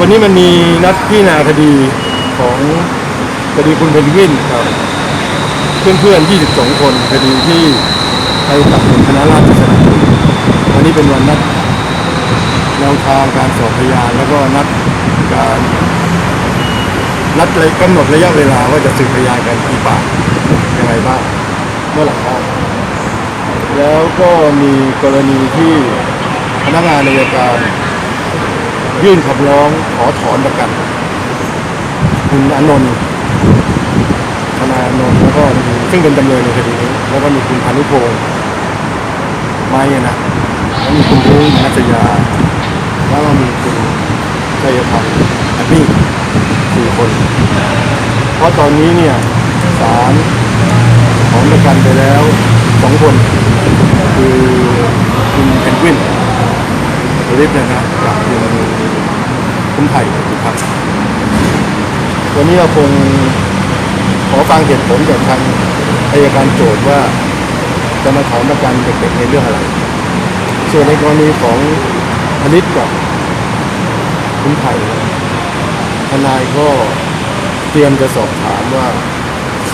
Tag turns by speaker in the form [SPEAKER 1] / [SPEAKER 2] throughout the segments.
[SPEAKER 1] วันนี้มันมีนัดพิจารณาคดีของคดีคุณเพนกวินครับ เพื่อนๆ 22 คนคดีที่ไปตัดสินคณะราษฎรวันนี้เป็นวันนัดแนวทางการสอบพยานแล้วก็นัดการนัดกำหนดระยะเวลาว่าจะสืบพยานกันกี่ปากยังไงบ้างเมื่อไหร่บ้างแล้วก็มีกรณีที่พนักงานอัยการ ยื่นคำร้องขอถอนประกัน คุณอานนท์ธนาอานนท์แล้วก็ซึ่งเป็นจำเลยในคดีนี้แล้วก็มีคุณพานุพงศ์ไม้นะแล้วมีคุณรุ้งนัชยา แล้วก็มีคุณชัยพันธ์อันนี้สี่คน เพราะตอนนี้เนี่ยศาลถอนประกันไปแล้วสองคน คือคุณเพนกวินริฟเนี่ยนะกับ คุณคุณไผ่ครับ วันนี้เราคงขอฟังเหตุผลจากทางอายการโจทย์ว่าจะมาถอนประกันเด็กๆในเรื่องอะไร ส่วนในกรณีของพนิษกับคุณไผ่ทนายก็เตรียมจะสอบถามว่า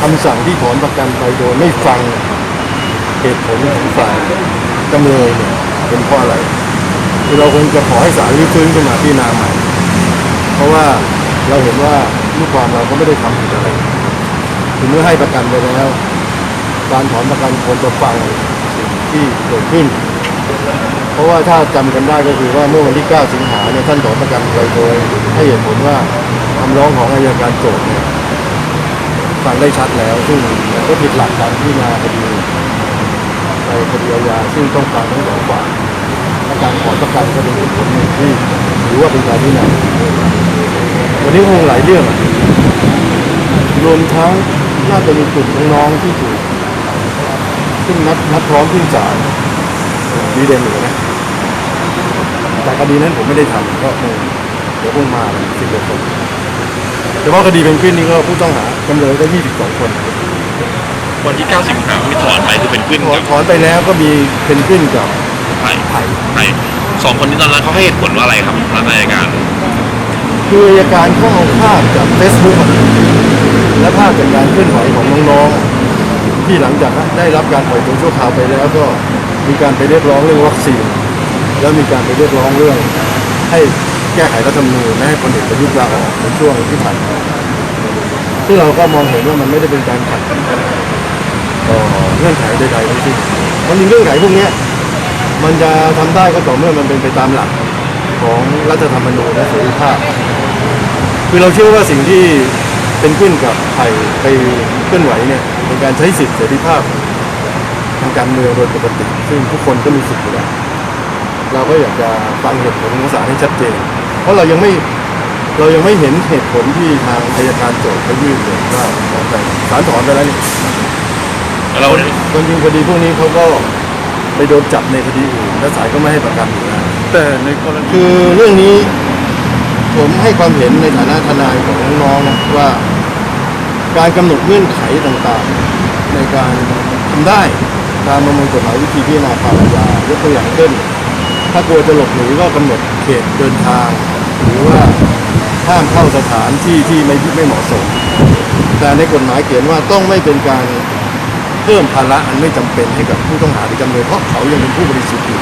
[SPEAKER 1] คำสั่งที่ถอนประกันไปโดยไม่ฟังเหตุผลของฝ่ายจำเลยเนี่ยเป็นเพราะอะไร คือเราคงจะขอให้ศาลรื้อฟื้นขึ้นมาพิจารณาใหม่ ราะว่าเราเห็นว่าลูกความเราก็ไม่ได้ทำผิดอะไรถึงเมื่อให้ประกันไปแล้ว การถอนประกันควรจะฟังสิ่งที่เกิดขึ้น เพราะว่าถ้าจำกันได้ก็คือว่าเมื่อวันที่ 9 สิงหาเนี่ยท่านถอนประกันไปโดยให้เหตุผลว่าคำร้องของอายการโจทย์เนี่ยฟังได้ชัดแล้ว ซึ่งก็ผิดหลักการพิจารณาคดีในคดีอาญาซึ่งต้องฟังทั้งสองฝ่าย การถอนประกันก็เป็นเหตุผลหนึ่งที่ถือว่าเป็นการพิจารณาวันนี้คงหลายเรื่องอะรวมทั้งน่าจะมีกลุ่มน้องๆที่ถูกซึ่งนัดนัดพร้อมขึ้นศาลดีเด่นอยู่นะแต่คดีนั้นผมไม่ได้ทำก็คงเดี๋ยวคงมาสิบกว่าคนเฉพาะคดีเป็นขึ้นนี่ก็ผู้ต้องหาจำเลยก็ยี่สิบสองคน
[SPEAKER 2] วันที่9สิงหาที่ถอนไปคือเป็นขึ้น
[SPEAKER 1] ถอน
[SPEAKER 2] กับ
[SPEAKER 1] ถอนไปแล้วก็มีเป็นขึ้นกับ
[SPEAKER 2] ไผ่
[SPEAKER 1] ไผ่
[SPEAKER 2] ไผ่สองคนนี้ตอนนั้นเขาให้เหตุผลว่าอะไรครับทางอายการ
[SPEAKER 1] คืออัยการเขาเอาภาพจากเฟซบุ๊กและภาพจากการเคลื่อนไหวของน้องๆ ที่หลังจากได้รับการปล่อยตัวชั่วคราวไปแล้วก็มีการไปเรียกร้องเรื่องวัคซีน แล้วมีการไปเรียกร้องเรื่อง ให้แก้ไขรัฐธรรมนูญและให้พลเอกประยุทธ์ลาออกในช่วงที่ผ่านมาซึ่งเราก็มองเห็นว่ามันไม่ได้เป็นการขัดต่อเงื่อนไขใดๆทั้งสิ้นมันมีเงื่อนไขพวกนี้ มันจะทำได้ก็ต่อเมื่อมันเป็นไปตามหลักของรัฐธรรมนูญและเสรีภาพ คือเราเชื่อว่าสิ่งที่เป็นขึ้นกับไผ่ไปเคลื่อนไหวเนี่ยเป็นการใช้สิทธิเสรีภาพทางการเมืองโดยปกติ ซึ่งทุกคนก็มีสิทธิ์อยู่แล้วเราก็อยากจะฟังเหตุผลของศาลให้ชัดเจน เพราะเรายังไม่เรายังไม่เห็นเหตุผลที่ทางอัยการโจทย์เขายื่นเลยว่าถอนไปศาลถอนไปแล้วนี่
[SPEAKER 2] เรา
[SPEAKER 1] คนจริงคดีพวกนี้เขาก็ ไปโดนจับในคดีอื่นและศาลก็ไม่ให้ประกันอยู่แล้ว
[SPEAKER 3] แต่ในกรณี
[SPEAKER 1] คือเรื่องนี้ ผมให้ความเห็นในฐานะทนายของน้องๆนะว่า การกำหนดเงื่อนไขต่างๆ ในการทำได้ตามประมวลกฎหมายวิธีพิจารณาความอาญายกตัวอย่างเช่นถ้ากลัวจะหลบหนีก็กำหนดเขตเดินทาง หรือว่าห้ามเข้าสถานที่ที่ไม่ไม่เหมาะสม แต่ในกฎหมายเขียนว่าต้องไม่เป็นการ เพิ่มภาระอันไม่จำเป็นให้กับผู้ต้องหาหรือจำเลยเพราะเขายังเป็นผู้บริสุทธิ์อยู่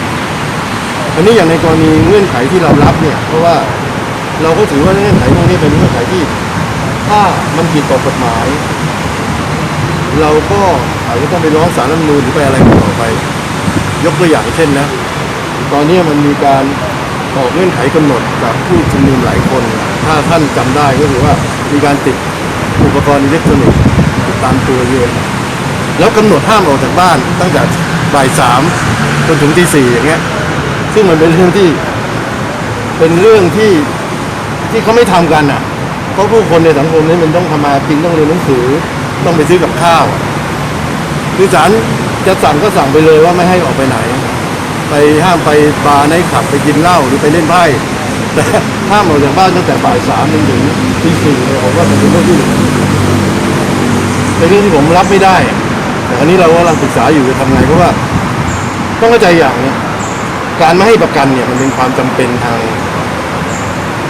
[SPEAKER 1] อันนี้อย่างในกรณีเงื่อนไขที่เรารับเนี่ย เพราะว่าเราก็ถือว่าเงื่อนไขพวกนี้เป็นเงื่อนไขที่ ถ้ามันผิดต่อกฎหมาย เราก็อาจจะต้องไปร้องศาลรัฐมนูญหรือไปอะไรกันต่อไป ยกตัวอย่างเช่นนะ ตอนนี้มันมีการออกเงื่อนไขกำหนดกับผู้ชุมนุมหลายคน ถ้าท่านจำได้ก็คือว่ามีการติดอุปกรณ์อิเล็กทรอนิกส์ตามตัวเรือ แล้วกำหนดห้ามออกจากบ้านตั้งแต่บ่ายสามจนถึงตีสี่อย่างเงี้ย ซึ่งมันเป็นเรื่องที่ เป็นเรื่องที่ที่เขาไม่ทำกันอะ เพราะผู้คนในสังคมนี้มันต้องทำมากินต้องเรียนหนังสือ ต้องไปซื้อกับข้าวคือศาลจะสั่งก็สั่งไปเลยว่าไม่ให้ออกไปไหน ไปห้ามไปบาร์ไนท์คลับไปกินเหล้าหรือไปเล่นไพ่แต่ห้ามออกจากบ้านตั้งแต่บ่ายสามจนถึงตีสี่เนี่ยผมว่ามันเป็นเรื่องที่เป็นเรื่องที่ผมรับไม่ได้ อันนี้เรากำลังศึกษาอยู่จะทำไงเพราะว่าต้องเข้าใจอย่างเนี้การไม่ให้ประกันเนี่ยมันเป็นความจำเป็นทาง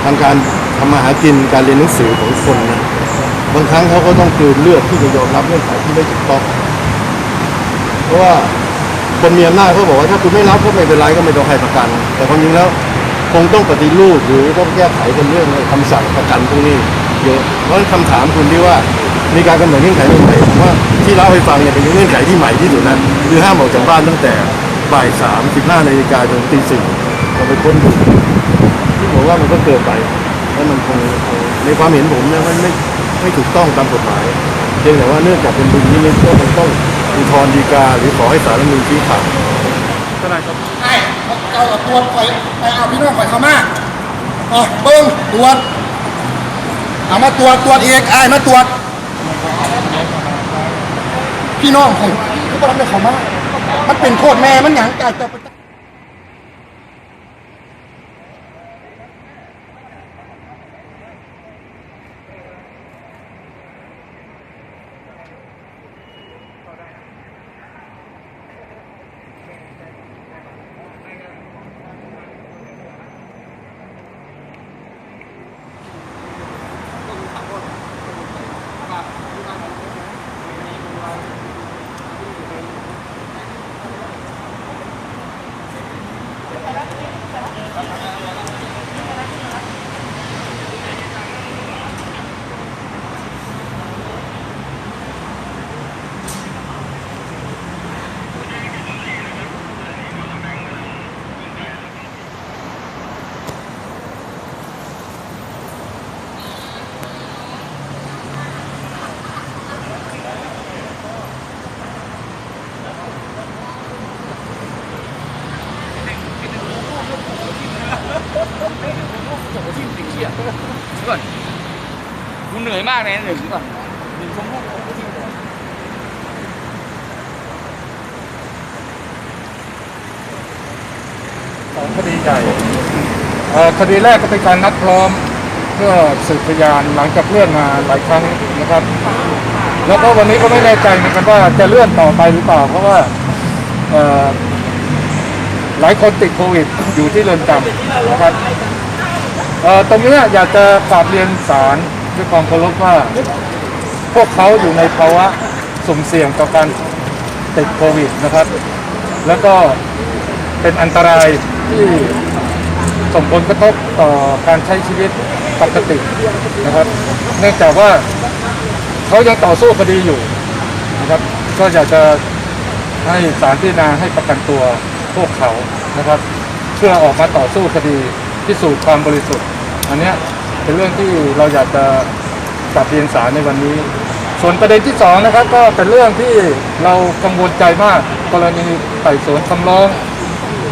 [SPEAKER 1] ทางการทำมาหากินการเรียนหนังสือของคนนะบางครั้งเขาก็ต้องกลืนเลือดที่จะยอมรับเงื่อนไขที่ไม่ถูกต้องเพราะว่าคนมีอำนาจเขาบอกว่าถ้าคุณไม่รับก็ไม่เป็นไรก็ไม่ต้องให้ประกัน แต่ความจริงแล้วคงต้องปฏิรูปหรือต้องแก้ไขกันเรื่องคำสั่งประกันพวกนี้ เยอะเพราะฉะนั้นคำถามคุณที่ว่ามีการกำหนดเงื่อนไขใหม่ผมว่าที่เล่าให้ฟังเนี่ยเป็นเงื่อนไขที่ใหม่ที่สุดนะคือห้ามออกจากบ้านตั้งแต่บ่ายสามสิบห้านาฬิกาจนตีสี่เราไปค้นดูที่ผมว่ามันก็เกินไปแล้วมันคงในความเห็นผมเนี่ยมันไม่ไม่ถูกต้องตามกฎหมายเพียงแต่ว่าเนื่องจากเป็นดุลพินิจก็คงต้องอุทธรณ์ฎีกาหรือขอให้ศาลรัฐธรรมนูญชี้ขาด
[SPEAKER 3] ไอ้เจ้าตรวจข่อยไปเอาพี่น้องข่อยเขามาอ๋อเบิ้งตรวจ เอามาตรวจตรวจเอกไอ้ายมาตรวจ พี่น้องข่อยก็บ่รับได้เขามา มันเป็นโทษแม่มันหยังกายจะ ไป
[SPEAKER 4] ก่อนกูเหนื่อยมากเลยหนึ่งก่อนหนึ่งชั่วโมง
[SPEAKER 5] สองคดีใหญ่คดีแรกก็เป็นการนัดพร้อมเพื่อสืบพยานหลังจากเลื่อนมาหลายครั้งนะครับ แล้วก็วันนี้ก็ไม่แน่ใจเหมือนกันว่าจะเลื่อนต่อไปหรือเปล่าเพราะว่าหลายคนติดโควิดอยู่ที่เรือนจำนะครับ เอ่อตรงนี้อยากจะกราบเรียนศาลด้วยความเคารพว่า พวกเขาอยู่ในภาวะสุ่มเสี่ยงต่อการติดโควิดนะครับ แล้วก็เป็นอันตรายที่ส่งผลกระทบต่อการใช้ชีวิตปกตินะครับ เนื่องจากว่าเขายังต่อสู้คดีอยู่นะครับ ก็อยากจะให้ศาลพิจารณาให้ประกันตัวพวกเขานะครับ เพื่อออกมาต่อสู้คดี พิสูจน์ความบริสุทธิ์ อันเนี้ยเป็นเรื่องที่เราอยากจะกลับเรียนศาลในวันนี้ ส่วนประเด็นที่สองนะครับก็เป็นเรื่องที่เรากังวลใจมาก กรณีไต่สวนคำร้อง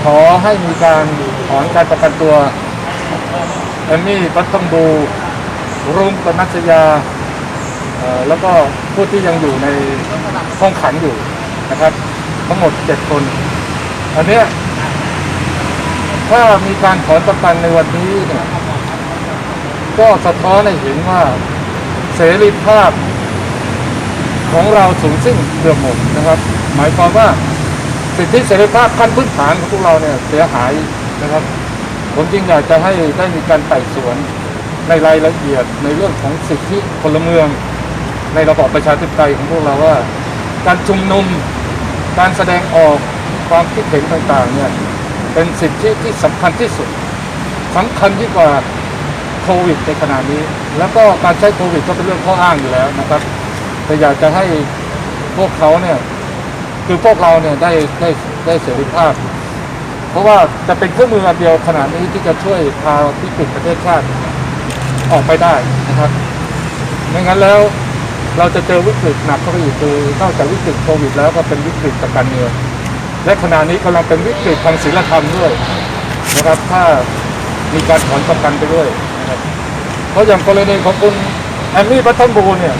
[SPEAKER 5] ขอให้มีการถอนการประกันตัวแอมมี่พัทธัมบูรุ่งปนัชยาแล้วก็ผู้ที่ยังอยู่ในห้องขังอยู่นะครับ ทั้งหมดเจ็ดคน อันเนี้ย ถ้ามีการถอนประกันในวันนี้เนี่ย ก็สะท้อนให้เห็นว่าเสรีภาพของเราสูงสิ้นเกือบหมดนะครับ หมายความว่าสิทธิเสรีภาพขั้นพื้นฐานของพวกเราเนี่ยเสียหายนะครับ ผมจึงอยากจะให้ได้มีการไต่สวนในรายละเอียดในเรื่องของสิทธิพลเมือง ในระบอบประชาธิปไตยของพวกเราว่า การชุมนุม การแสดงออกความคิดเห็นต่างๆเนี่ย เป็นสิทธิที่สำคัญที่สุดสำคัญยิ่งกว่าโควิดในขณะนี้ แล้วก็การใช้โควิดก็เป็นเรื่องข้ออ้างอยู่แล้วนะครับแต่อยากจะให้พวกเขาเนี่ยคือพวกเราเนี่ยได้ได้ได้เสรีภาพ เพราะว่าจะเป็นเครื่องมืออันเดียวขนาดนี้ที่จะช่วยพาวิกฤตประเทศชาติออกไปได้นะครับไม่งั้นแล้วเราจะเจอวิกฤตหนักเข้าไปอีกคือนอกจากวิกฤตโควิดแล้วก็เป็นวิกฤตทางการเมือง และขณะนี้กำลังเป็นวิกฤตทางศีลธรรมด้วยนะครับถ้ามีการถอนประกันไปด้วยนะครับเพราะอย่างกรณีของคุณแอมมี่พัทธัมบูเนี่ย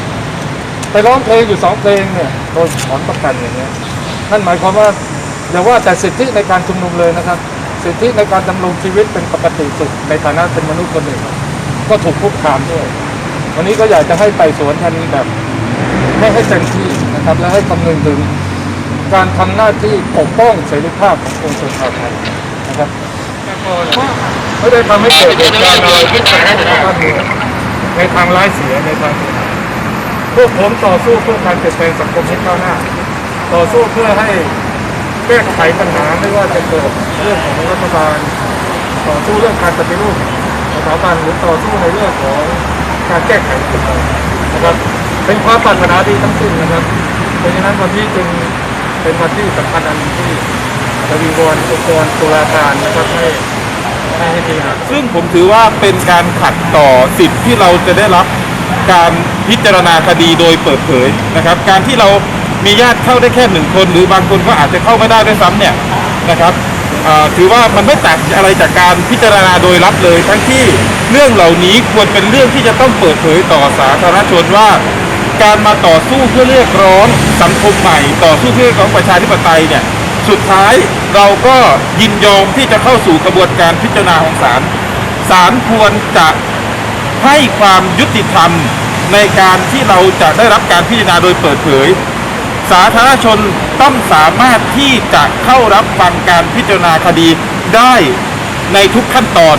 [SPEAKER 5] ไปร้องเพลงอยู่สองเพลงเนี่ยโดนถอนประกันอย่างเงี้ยนั่นหมายความว่าอย่าว่าแต่สิทธิในการชุมนุมเลยนะครับ สิทธิในการดำรงชีวิตเป็นปกติสุขในฐานะเป็นมนุษย์คนหนึ่ง ก็ถูกคุกคามด้วย วันนี้ก็อยากจะให้ไต่สวนกันแบบ ให้ให้เต็มที่นะครับ และให้คำนึงถึง การทำหน้าที่ปกป้องเสรีภาปของปวงชนชาวไทยนะครับไม่ได้ทำให้เกิดเหตุการณ์อะไรที่ทำให้บ้านเมืองในทางร้ายเสียในทางเสียหายพวกผมต่อสู้เพื่อการเปลี่ยนแปลงสังคมให้ก้าวหน้า ต่อสู้เพื่อให้แก้ไขปัญหาไม่ว่าจะเกิดเรื่องของรัฐบาล ต่อสู้เรื่องการปฏิรูปสถาบันหรือต่อสู้ในเรื่องของการแก้ไขปัญหานะครับเป็นความปรารถนาดีทั้งสิ้นนะครับเพราะฉะนั้นวันนี้จึง เป็นวันที่สำคัญอันที่เราวิงวอนองค์กรตุลาการนะครับให้ให้ให้มีหา
[SPEAKER 6] ซึ่งผมถือว่าเป็นการขัดต่อสิทธิ์ที่เราจะได้รับการพิจารณาคดีโดยเปิดเผยนะครับ การที่เรามีญาติเข้าได้แค่หนึ่งคน หรือบางคนก็อาจจะเข้าไม่ได้ด้วยซ้ำเนี่ยนะครับถือว่ามันไม่แตกอะไรจากการพิจารณาโดยลับเลย ทั้งที่เรื่องเหล่านี้ควรเป็นเรื่องที่จะต้องเปิดเผยต่อสาธารณชนว่า การมาต่อสู้เพื่อเรียกร้องสังคมใหม่ ต่อสู้เพื่อเรียกร้องประชาธิปไตยเนี่ยสุดท้ายเราก็ยินยอมที่จะเข้าสู่กระบวนการพิจารณาของศาลศาลควรจะให้ความยุติธรรมในการที่เราจะได้รับการพิจารณาโดยเปิดเผย สาธารณชนต้องสามารถที่จะเข้ารับฟังการพิจารณาคดีได้ในทุกขั้นตอน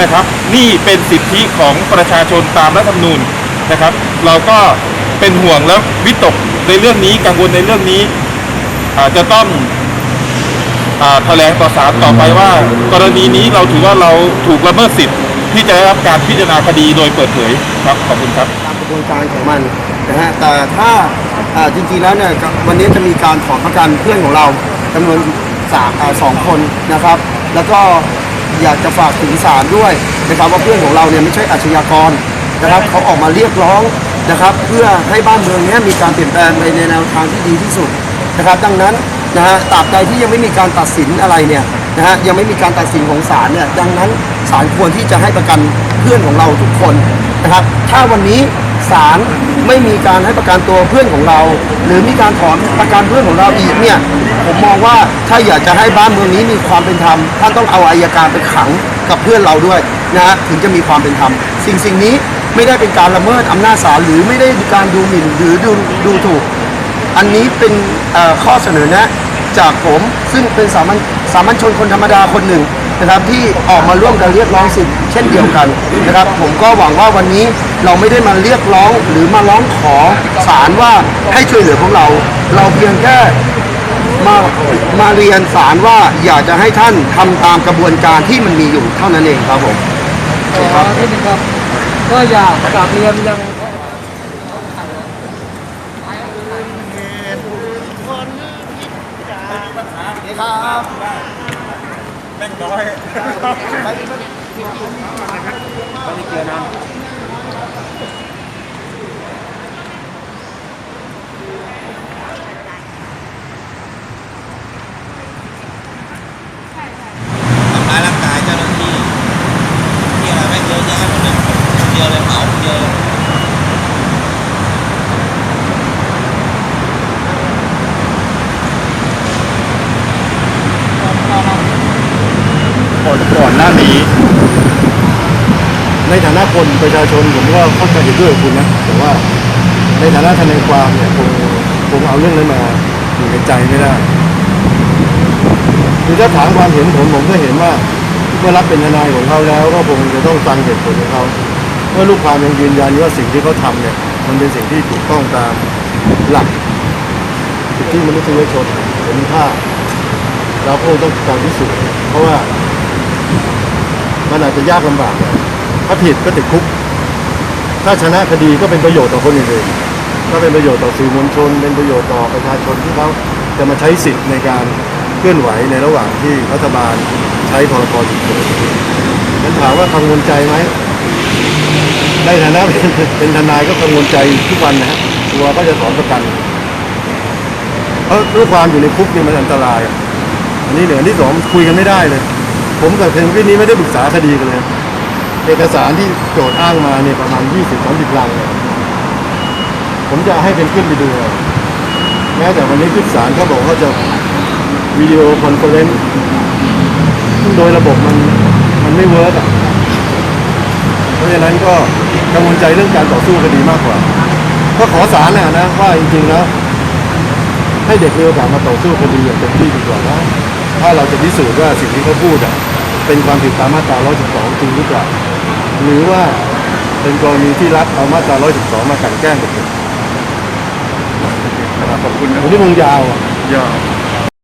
[SPEAKER 6] นะครับ นี่เป็นสิทธิของประชาชนตามรัฐธรรมนูญนะครับ เราก็ เป็นห่วงและวิตกในเรื่องนี้กังวลในเรื่องนี้อาจจะต้องอแถลงต่อศาลต่อไปว่า กรณีนี้เราถือว่าเราถูกละเมิดสิทธิ์ที่จะได้รับการพิจารณาคดีโดยเปิดเผยครับขอบคุณครับ
[SPEAKER 3] ตามกระบวนการของมันนะฮะแต่ถ้าจริงๆแล้วเนี่ยวันนี้จะมีการถอนประกันเพื่อนของเราจำนวนสามอสองคนนะครับ แล้วก็อยากจะฝากถึงศาลด้วยนะครับว่าเพื่อนของเราเนี่ยไม่ใช่อาชญากร นะครับเขาออกมาเรียกร้องนะครับ เพื่อให้บ้านเมืองนี้มีการเปลี่ยนแปลงไปในแนวทางที่ดีที่สุดนะครับ ดังนั้นนะฮะตราบใดที่ยังไม่มีการตัดสินอะไรเนี่ยนะฮะยังไม่มีการตัดสินของศาลเนี่ยดังนั้นศาลควรที่จะให้ประกันเพื่อนของเราทุกคนนะครับ ถ้าวันนี้ศาลไม่มีการให้ประกันตัวเพื่อนของเรา หรือมีการถอนประกันเพื่อนของเราอีกเนี่ยผมมองว่าถ้าอยากจะให้บ้านเมืองนี้มีความเป็นธรรมท่านต้องเอาอายการไปขังกับเพื่อนเราด้วยนะฮะถึงจะมีความเป็นธรรมสิ่งสิ่งนี้ ไม่ได้เป็นการละเมิดอำนาจศาลหรือไม่ได้การดูหมิ่นหรือดูดูถูก อันนี้เป็นเอ่อข้อเสนอแนะจากผมซึ่งเป็นสามัญสามัญชนคนธรรมดาคนหนึ่งนะครับที่ออกมาร่วมกันเรียกร้องสิทธิ์เช่นเดียวกันนะครับ ผมก็หวังว่าวันนี้เราไม่ได้มาเรียกร้องหรือมาร้องขอศาลว่าให้ช่วยเหลือพวกเรา เราเพียงแค่มามาเรียนศาลว่าอยากจะให้ท่านทำตามกระบวนการที่มันมีอยู่เท่านั้นเองครับผม
[SPEAKER 7] ขอนิดนึงครับ ก็อยากกราบเรียนยัง
[SPEAKER 8] ทำร้ายร่างกายเจ้าหน้าที่ที่อะไรแม่งเยอะแยะหมดเลยเดียวเลยเผาเดียวเลย
[SPEAKER 1] ก่อนก่อนหน้านี้ ในฐานะ คนประชาชนผมก็เข้าใจเห็นด้วยกับคุณนะแต่ว่าในฐานะทนายความเนี่ยคงคงเอาเรื่องนั้นมาอยู่ในใจไม่ได้คือถ้าถามความเห็นผมผมก็เห็นว่าเมื่อรับเป็นทนายของเขาแล้ว ก็คงจะต้องฟังเหตุผลของเขาเมื่อลูกความยังยืนยันว่าสิ่งที่เขาทำเนี่ย มันเป็นสิ่งที่ถูกต้องตามหลักสิทธิมนุษยชนเสรีภาพเราคงต้องการพิสูจน์เพราะว่ามันอาจจะยากลำบาก ถ้าผิดก็ติดคุก ถ้าชนะคดีก็เป็นประโยชน์ต่อคนอื่นๆก็เป็นประโยชน์ต่อสื่อมวลชน เป็นประโยชน์ต่อประชาชนที่เขาจะมาใช้สิทธิ์ในการเคลื่อนไหวในระหว่างที่รัฐบาลใช้พรกฉุกเฉินนั้นถามว่ากังวลใจไหมในฐานะเป็นทนายก็กังวลใจทุกวันนะฮะกลัวก็จะถอนประกันเพราะด้วยความอยู่ในคุกนี่มันอันตรายอันนี้เหนือที่สองคุยกันไม่ได้เลย ผมกับเพนกวินนี้ไม่ได้ปรึกษาคดีกันเลย เอกสารที่โจทย์อ้างมาเนี่ยประมาณ 20 30ลังเลยผมจะให้เป็นขึ้นไปดูเลยแม้แต่วันนี้ขึ้นศาลเขาบอกเขาจะวิดีโอคอนเฟอเรนซ์ซึ่งโดยระบบมันมันไม่เวิร์กอะ เพราะฉะนั้นก็กังวลใจเรื่องการต่อสู้คดีมากกว่า ก็ขอศาลนะนะว่าจริงๆแล้วให้เด็กมีโอกาสมาต่อสู้คดีอย่างเต็มที่ดีกว่านะ ถ้าเราจะพิสูจน์ว่าสิ่งที่เขาพูดอะ เเป็นความผิดตามมาตรา 112 จริงหรือเปล่า หรือว่าเป็นกรณีที่รัฐเอามาตรา 112 มากลั่นแกล้งเด็กๆ
[SPEAKER 5] ขอบคุณนะ
[SPEAKER 1] วันนี้คงยาวอะ
[SPEAKER 5] ยาว